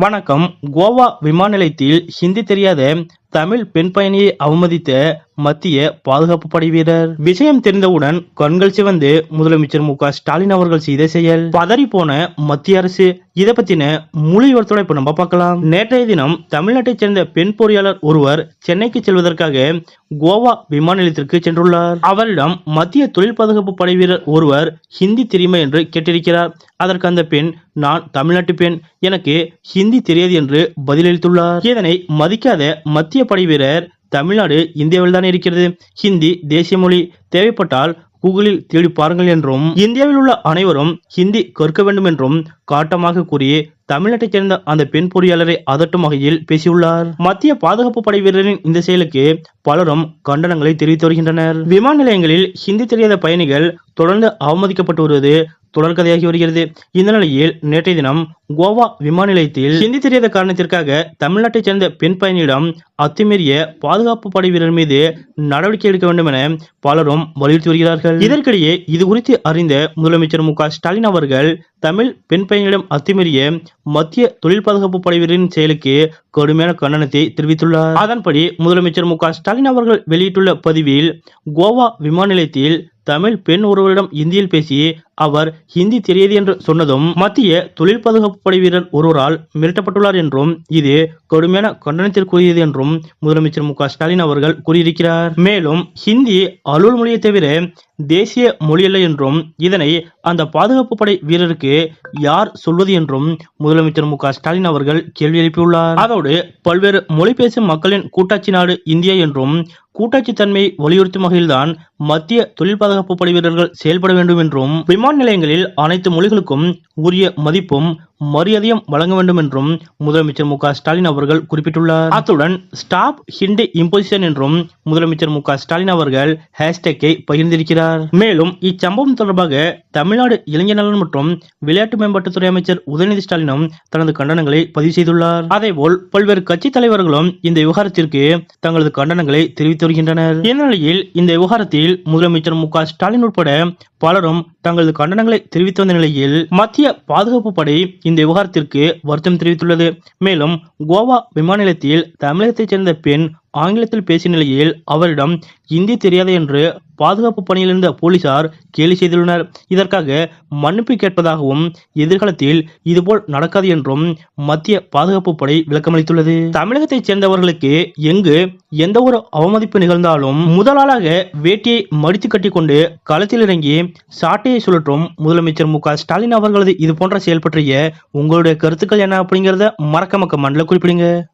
வணக்கம். கோவா விமான நிலையத்தில் ஹிந்தி தெரியாத தமிழ் பெண் பயணியை அவமதித்த மத்திய பாதுகாப்பு படை வீரர். விஷயம் தெரிந்தவுடன் கண்கள் சிவந்து முதலமைச்சர் மு க ஸ்டாலின் அவர்கள் செய்த செயல். பதறி போன மத்திய அரசு. இதை பத்தின முழு விவரத்தோட இப்ப நம்ம பார்க்கலாம். நேற்றைய தினம் தமிழ்நாட்டைச் சேர்ந்த பெண் பொறியாளர் ஒருவர் சென்னைக்கு செல்வதற்காக கோவா விமான நிலையத்திற்கு சென்றுள்ளார். அவரிடம் மத்திய தொழில் பாதுகாப்பு படை வீரர் ஒருவர் ஹிந்தி தெரியுமா என்று கேட்டிருக்கிறார். அதற்கு அந்த பெண் நான் தமிழ்நாட்டு பெண். எனக்கு ஹிந்தி தெரியாது என்று பதிலளித்துள்ளார். இதனை மதிக்காத மத்திய படை வீரர் தமிழ்நாடு இந்தியாவில் தானே இருக்கிறது? ஹிந்தி தேசிய மொழி தேவைப்பட்டால் கூகுளில் தேடி பாருங்கள் என்றும் இந்தியாவில் உள்ள அனைவரும் ஹிந்தி கற்க வேண்டும் என்றும் காட்டமாக கூறி தமிழ்நாட்டைச் சேர்ந்த அந்த பெண் பொறியாளரை அதட்டும் வகையில் பேசியுள்ளார். மத்திய பாதுகாப்பு படை வீரரின் இந்த செயலுக்கு பலரும் கண்டனங்களை தெரிவித்து வருகின்றனர். விமான நிலையங்களில் ஹிந்தி தெரியாத பயணிகள் தொடர்ந்து அவமதிக்கப்பட்டு வருவது தொடர்கதையாகி வருகிறது. இந்த நிலையில் நேற்றைய தினம் கோவா விமான நிலையத்தில் ஹிந்தி தெரியாத காரணத்திற்காக தமிழ்நாட்டைச் சேர்ந்த பெண் பயணியிடம் அத்துமீறிய பாதுகாப்பு படை வீரர் மீது நடவடிக்கை எடுக்க வேண்டும் என பலரும் வலியுறுத்தி வருகிறார்கள். இதற்கிடையே இது குறித்து அறிந்த முதலமைச்சர் மு க ஸ்டாலின் அவர்கள் தமிழ் பெண் பயணிகளிடம் அத்துமீறிய மத்திய தொழில் பாதுகாப்பு படைவீரின் செயலுக்கு கடுமையான கண்டனத்தை தெரிவித்துள்ளார். அதன்படி முதலமைச்சர் மு க ஸ்டாலின் அவர்கள் வெளியிட்டுள்ள பதிவில் கோவா விமான நிலையத்தில் தமிழ் பெண் ஒருவரிடம் இந்தியில் பேசி அவர் ஹிந்தி தெரியாது என்று சொன்னதும் மத்திய தொழில் பாதுகாப்பு படை வீரர் ஒருவரால் மிரட்டப்பட்டுள்ளார் என்றும் இது கடுமையான கண்டனத்திற்குரியது என்றும் முதலமைச்சர் மு ஸ்டாலின் அவர்கள் கூறியிருக்கிறார். மேலும் ஹிந்தி அலுவல் மொழியை தவிர தேசிய மொழியல்ல என்றும் இதனை அந்த பாதுகாப்பு படை வீரருக்கு யார் சொல்வது என்றும் முதலமைச்சர் மு ஸ்டாலின் அவர்கள் கேள்வி எழுப்பியுள்ளார். அதோடு பல்வேறு மொழி பேசும் மக்களின் கூட்டாட்சி நாடு இந்தியா என்றும் கூட்டாட்சி தன்மையை வலியுறுத்தும் வகையில்தான் மத்திய தொழில் பாதுகாப்பு படை வீரர்கள் செயல்பட வேண்டும் என்றும் விமான நிலையங்களில் அனைத்து மொழிகளுக்கும் உரிய மதிப்பும் மரியாதையும் வழங்க வேண்டும் என்றும் முதலமைச்சர் மு ஸ்டாலின் அவர்கள் குறிப்பிட்டுள்ளார். அத்துடன் ஸ்டாப் ஹிண்ட் இம்போசிஷன் என்றும் முதலமைச்சர் மு ஸ்டாலின் அவர்கள் ஹேஷ்டேக்கை பகிர்ந்திருக்கிறார். மேலும் இச்சம்பவம் தொடர்பாக தமிழ்நாடு இளைஞர் நலன் மற்றும் விளையாட்டு மேம்பாட்டுத்துறை அமைச்சர் உதயநிதி ஸ்டாலினும் தனது கண்டனங்களை பதிவு செய்துள்ளார். அதேபோல் பல்வேறு கட்சி தலைவர்களும் இந்த விவகாரத்திற்கு தங்களது கண்டனங்களை தெரிவித்து வருகின்றனர். இந்நிலையில் இந்த விவகாரத்தில் முதலமைச்சர் மு ஸ்டாலின் உட்பட பலரும் தங்களது கண்டனங்களை தெரிவித்து வந்த நிலையில் மத்திய பாதுகாப்பு படை இந்த விவகாரத்திற்கு வருத்தம் தெரிவித்துள்ளது. மேலும் கோவா விமான நிலையத்தில் தமிழகத்தைச் சேர்ந்த பெண் ஆங்கிலத்தில் பேசிய நிலையில் அவரிடம் இந்தி தெரியாது என்று பாதுகாப்பு பணியில் இருந்த போலீசார் கேலி செய்துள்ளனர். இதற்காக மன்னிப்பு கேட்பதாகவும் எதிர்காலத்தில் இதுபோல் நடக்காது என்றும் மத்திய பாதுகாப்பு படை விளக்கமளித்துள்ளது. தமிழகத்தைச் சேர்ந்தவர்களுக்கு எங்கு எந்த ஒரு அவமதிப்பு நிகழ்ந்தாலும் முதலாளாக வேட்டியை மடித்து கட்டிக்கொண்டு களத்தில் இறங்கி சாட்டையை சுழற்றும் முதலமைச்சர் மு ஸ்டாலின் அவர்களது இது போன்ற செயல் பற்றிய உங்களுடைய கருத்துக்கள் என்ன அப்படிங்கிறத மறக்க மக்க மண்டல குறிப்பிடுங்க.